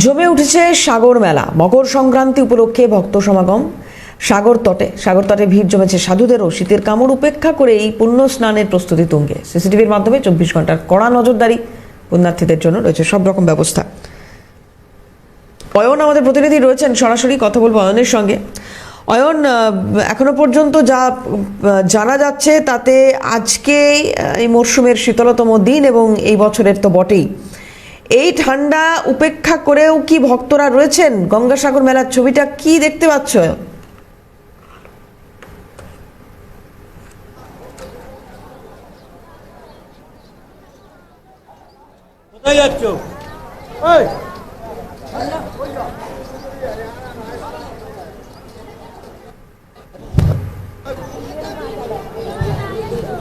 জমে উঠেছে সাগর মেলা। মকর সংক্রান্তি উপলক্ষে ভক্ত সমাগম। সাগর তটে সাগর তটে ভিড় জমেছে সাধুদেরও। শীতের কামড় উপেক্ষা করে এই পুণ্য স্নানের প্রস্তুতি তুঙ্গে। সিসিটিভির মাধ্যমে চব্বিশ ঘণ্টার কড়া নজরদারি পুণ্যার্থীদের জন্য রয়েছে সব রকম ব্যবস্থা। অয়ন আমাদের প্রতিনিধি রয়েছেন, সরাসরি কথা বলব অয়নের সঙ্গে। অয়ন এখনও পর্যন্ত যা জানা যাচ্ছে তাতে আজকে এই মরশুমের শীতলতম দিন এবং এই বছরের তো বটেই। এই ঠান্ডা উপেক্ষা করেও কি ভক্তরা রয়েছেন? গঙ্গাসাগর মেলার ছবিটা কি দেখতে পাচ্ছ? কোথায় যাচ্ছ?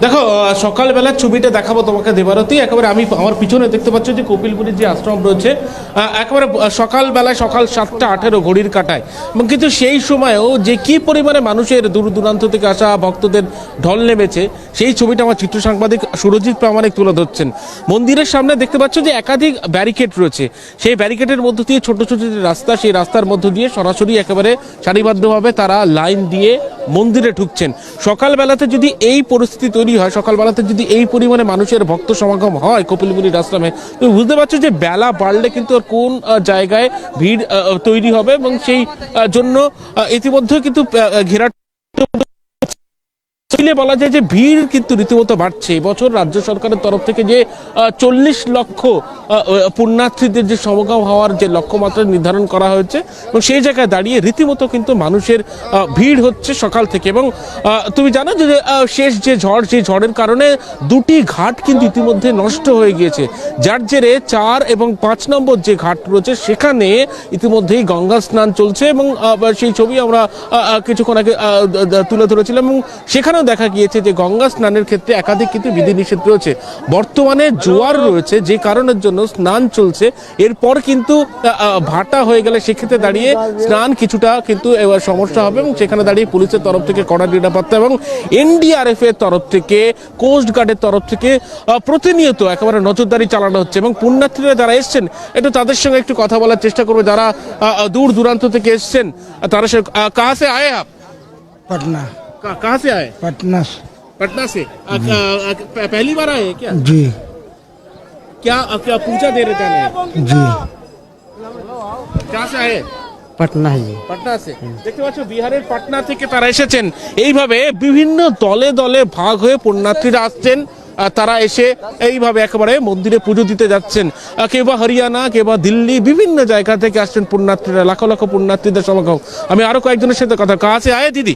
দেখো সকালবেলার ছবিটা দেখাবো তোমাকে দেবারতী। একেবারে আমি আমার পিছনে দেখতে পাচ্ছ যে কপিলপুরের যে আশ্রম রয়েছে একেবারে সকালবেলায় সকাল সাতটা আঠেরো ঘড়ির কাটায়। এবং কিন্তু সেই সময়েও যে কি পরিমাণে মানুষের দূর দূরান্ত থেকে আসা ভক্তদের ঢল নেমেছে, সেই ছবিটা আমার চিত্র সাংবাদিক সুরজিৎ প্রামাণিক তুলে ধরছেন। মন্দিরের সামনে দেখতে পাচ্ছ যে একাধিক ব্যারিকেড রয়েছে। সেই ব্যারিকেডের মধ্য দিয়ে ছোট ছোট যে রাস্তা, সেই রাস্তার মধ্য দিয়ে সরাসরি একেবারে সারিবদ্ধভাবে তারা লাইন দিয়ে মন্দিরে ঢুকছেন। সকালবেলাতে যদি এই পরিস্থিতি তৈরি হয় সকালবেলাতে যদি এই পরিমাণে মানুষের ভক্ত সমাগম হয় কপিলমুনির আশ্রমে, তুমি বুঝতে পারছ যে বেলা বাড়লে কিন্তু কোন জায়গায় ভিড় তৈরি হবে এবং সেই জন্য ইতিমধ্যে কিন্তু ঘেরা মিলে বলা যায় যে ভিড় কিন্তু রীতিমতো বাড়ছে। এবছর রাজ্য সরকারের তরফ থেকে যে চল্লিশ লক্ষ পুণ্যার্থীদের যে সমাগম হওয়ার যে লক্ষ্যমাত্রা নির্ধারণ করা হয়েছে এবং সেই জায়গায় দাঁড়িয়ে রীতিমতো কিন্তু মানুষের ভিড় হচ্ছে সকাল থেকে এবং তুমি জানো যে শেষ যে ঝড়, সেই ঝড়ের কারণে দুটি ঘাট কিন্তু ইতিমধ্যে নষ্ট হয়ে গিয়েছে। যার জেরে চার এবং পাঁচ নম্বর যে ঘাট রয়েছে সেখানে ইতিমধ্যেই গঙ্গা স্নান চলছে এবং সেই ছবি আমরা কিছুক্ষণ আগে তুলে ধরেছিলাম এবং সেখানেও দেখা গিয়েছে যে গঙ্গা স্নানের ক্ষেত্রে একাধিক কিন্তু বিধিনিষেধ রয়েছে। বর্তমানে জোয়ার রয়েছে, যে কারণের জন্য স্নান চলছে। এরপর কিন্তু ভাটা হয়ে গেলে সেক্ষেত্রে দাঁড়িয়ে স্নান কিছুটা কিন্তু এবার সমস্যা হবে এবং সেখানে দাঁড়িয়ে পুলিশের তরফ থেকে কড়া নিরাপত্তা এবং এনডিআরএফ এর তরফ থেকে, কোস্ট গার্ডের তরফ থেকে প্রতিনিয়ত একেবারে নজরদারি চালানো হচ্ছে এবং পুণ্যার্থীরা যারা এসছেন, একটু তাদের সঙ্গে একটু কথা বলার চেষ্টা করবে যারা দূর দূরান্ত থেকে এসছেন। তারা সে কাহা আয়ে আপ পাটনা। कहाँ कहाँ से आए पटना से पटना से आ, आ, आ, प- पहली बार आए हैं क्या जी क्या आ, क्या पूजा दे रहे जाने जी कहाँ से आए पटना जी পাটনা আছে দেখতে পাচ্ছ বিহারের পাটনা থেকে তারা এসেছেন এইভাবে বিভিন্ন দলে দলে ভাগ হয়ে পুণ্যার্থীরা আসছেন আর তারা এসে এইভাবে একেবারে মন্দিরে পুজো দিতে যাচ্ছেন আহ, কেউ বা হরিয়ানা কেউ বা দিল্লি বিভিন্ন জায়গা থেকে আসছেন পুণ্যার্থীরা লাখো লাখো পুণ্যার্থীদের সমাগম আমি আরো কয়েকজনের সাথে কথা কাহা সে আয়ে দিদি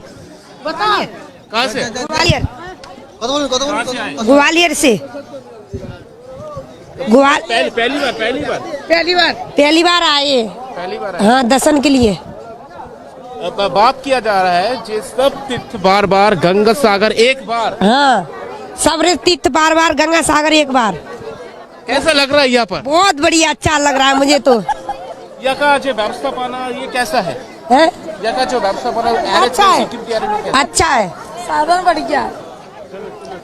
कहाँ से? ग्वालियर। ग्वालियर से। ग्वाल पहली, पहली बार पहली बार? पहली बार। पहली बार आए। पहली बार हाँ दर्शन के लिए। बात किया जा रहा है जे सब तीर्थ बार बार गंगा सागर एक बार। हाँ सब तीर्थ बार बार गंगा सागर एक बार। कैसा लग रहा है यहाँ पर? बहुत बढ़िया अच्छा लग रहा है मुझे तो। यहाँ का जो व्यवस्था पाना ये कैसा है? है यहाँ का जो व्यवस्थापना अच्छा है। सिक्योरिटी अरेंजमेंट कैसा है? अच्छा है साधन बढ़िया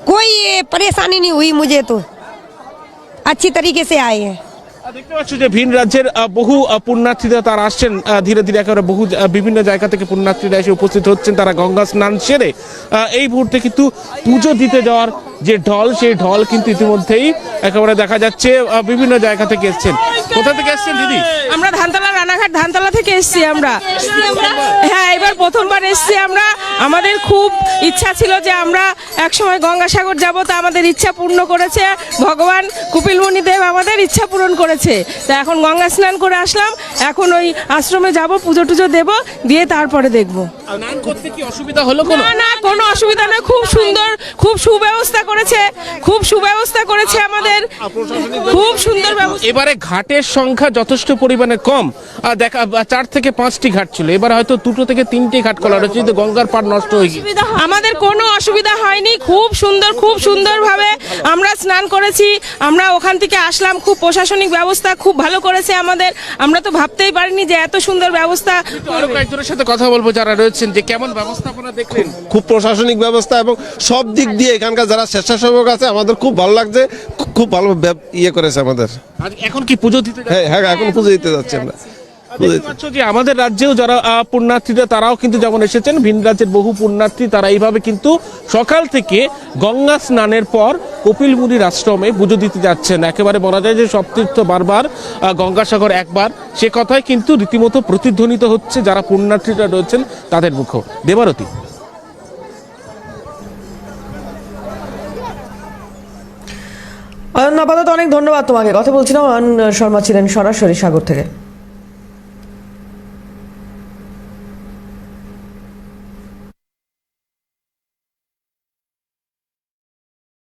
कोई ये परेशानी नहीं हुई मुझे तो अच्छी तरीके से आए हैं আহ, দেখতে পাচ্ছ যে ভিন রাজ্যের আহ, বহু আহ, পুণ্যার্থীরা তারা আসছেন আহ, ধীরে ধীরে একেবারে বহু আহ, বিভিন্ন জায়গা থেকে পুণ্যার্থীরা এসে উপস্থিত হচ্ছেন তারা গঙ্গা স্নান সেরে আহ, এই মুহূর্তে কিন্তু পুজো দিতে যাওয়ার যে ঢল, সেই ঢল কিন্তু ইতিমধ্যেই একেবারে দেখা যাচ্ছে বিভিন্ন জায়গা থেকে এসছেন। কোথা থেকে এসছেন, দিদি? আমরা ধানতলা, রানাঘাট ধানতলা থেকে এসেছি আমরা। হ্যাঁ এবার প্রথমবার এসেছি আমরা। আমাদের খুব ইচ্ছা ছিল যে আমরা একসময় গঙ্গাসাগর যাব, তা আমাদের ইচ্ছা পূর্ণ করেছে। ভগবান কপিলমণি দেব আমাদের ইচ্ছা পূরণ করেছে। তা এখন গঙ্গা স্নান করে আসলাম। এখন ওই আশ্রমে যাব, পুজো টুজো দেব, দিয়ে তারপরে দেখব। স্নান করতে কি অসুবিধা হলো কোনো? না না কোনো অসুবিধা নেই। খুব সুন্দর খুব সুব্যবস্থা করেছে খুব সুব্যবস্থা করেছে আমাদের। খুব সুন্দর ব্যবস্থা। এবারে ঘাটের সংখ্যা যথেষ্ট পরিমাণে কম। আর দেখা চার থেকে পাঁচটি ঘাট ছিল। এবার হয়তো দুটো থেকে তিনটি ঘাট খোলা রয়েছে কিন্তু গঙ্গার পার নষ্ট হয়ে আমাদের কোনো অসুবিধা হয়নি। খুব সুন্দর খুব সুন্দরভাবে আমরা স্নান করেছি। আমরা ওখান থেকে আসলাম। খুব প্রশাসনিক ব্যবস্থা খুব ভালো করেছে আমাদের। আমরা তো ভাবতেই পারিনি যে এত সুন্দর ব্যবস্থা আরও কয়েকজনের সাথে কথা বলব যারা রয়েছে। যাচ্ছেন যে কেমন ব্যবস্থাপনা দেখলেন? খুব প্রশাসনিক ব্যবস্থা এবং সব দিক দিয়ে এখানকার যারা স্বেচ্ছাসেবক আছে আমাদের খুব ভালো লাগছে খুব ভালো ইয়ে করেছে আমাদের। এখন কি পুজো দিতে হ্যাঁ হ্যাঁ এখন পুজো দিতে যাচ্ছি আমরা। যে আমাদের রাজ্যেও যারা আহ, পুণ্যার্থীরা তারাও কিন্তু যেমন এসেছেন। ভিন রাজ্যের বহু পুণ্যার্থী তারা এইভাবে কিন্তু সকাল থেকে গঙ্গা স্নানের পর কপিল মুনির আশ্রমে পুজো দিতে যাচ্ছেন। একেবারে বলা যায় যে সপ্তীর্থ বারবার গঙ্গাসাগর একবার। সে কথাই কিন্তু রীতিমতো প্রতিধ্বনিত হচ্ছে যারা পুণ্যার্থীরা রয়েছেন তাদের মুখ। দেবারতী। অয়ন আপাতত অনেক ধন্যবাদ তোমাকে। কথা বলছিলাম অয়ন শর্মা ছিলেন সরাসরি সাগর থেকে।